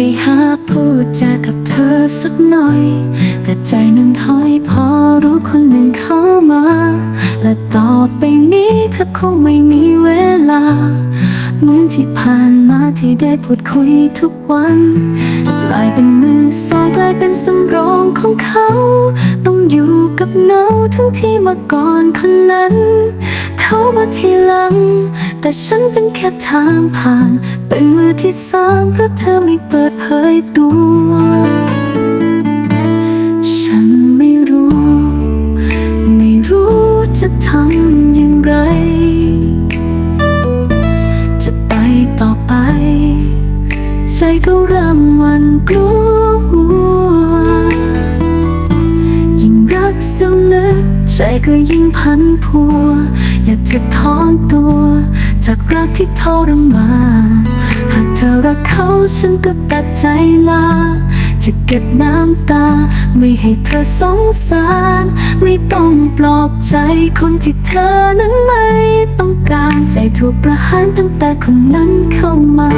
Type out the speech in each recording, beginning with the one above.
ไปหาพูดจากับเธอสักหน่อย แต่ใจนึ่งถอยพอรู้คนหนึ่งเข้ามา และต่อไปนี้เธอคงไม่มีเวลา เหมือนที่ผ่านมาที่ได้พูดคุยทุกวันกลายเป็นมือสองกลายเป็นสำรองของเขา ต้องอยู่กับเงาทั้งที่มาก่อนคนนั้น เขามาทีหลัง แต่ฉันเป็นแค่ทางผ่าน เป็นมือที่สามเพราะเธอไม่เปิดเผยตัว ฉันไม่รู้ ไม่รู้จะทำอย่างไร จะไปต่อไป ใจก็เริ่มวันกลัวยิ่งรักสลึกใจก็ยิ่งพันพัว อยากจะถอนตัว จากรักที่ทรมานหากเธอรักเขาฉันก็ตัดใจลา จะเก็บน้ำตา ไม่ให้เธอสงสาร ไม่ต้องปลอบใจคนที่เธอนั้นไม่ต้องการใจถูกประหารตั้งแต่คนนั้นเข้ามา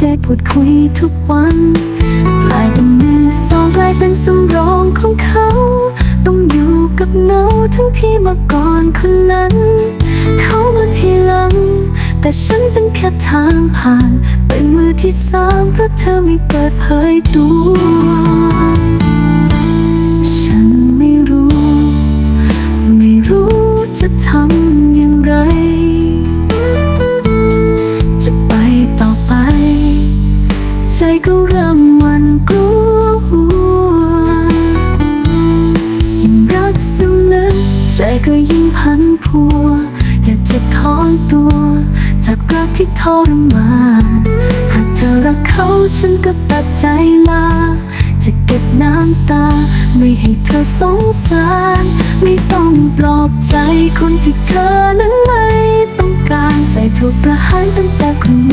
ได้พูดคุยทุกวันกลายเป็นมือสองกลายเป็นสำรองของเขา ต้องอยู่กับเงาทั้งที่เมาก่อนคนนั้น เขามาทีหลัง แต่ฉันเป็นแค่ทางผ่าน เป็นมือที่สามเพราะเธอไม่เปิดเผยตัว ที่ทรมานหากเธอรักเขาฉันก็ตัดใจลา จะเก็บน้ำตา ไม่ให้เธอสงสาร ไม่ต้องปลอบใจคนที่เธอนั้นไม่ต้องการใจถูกประหารตั้งแต่คน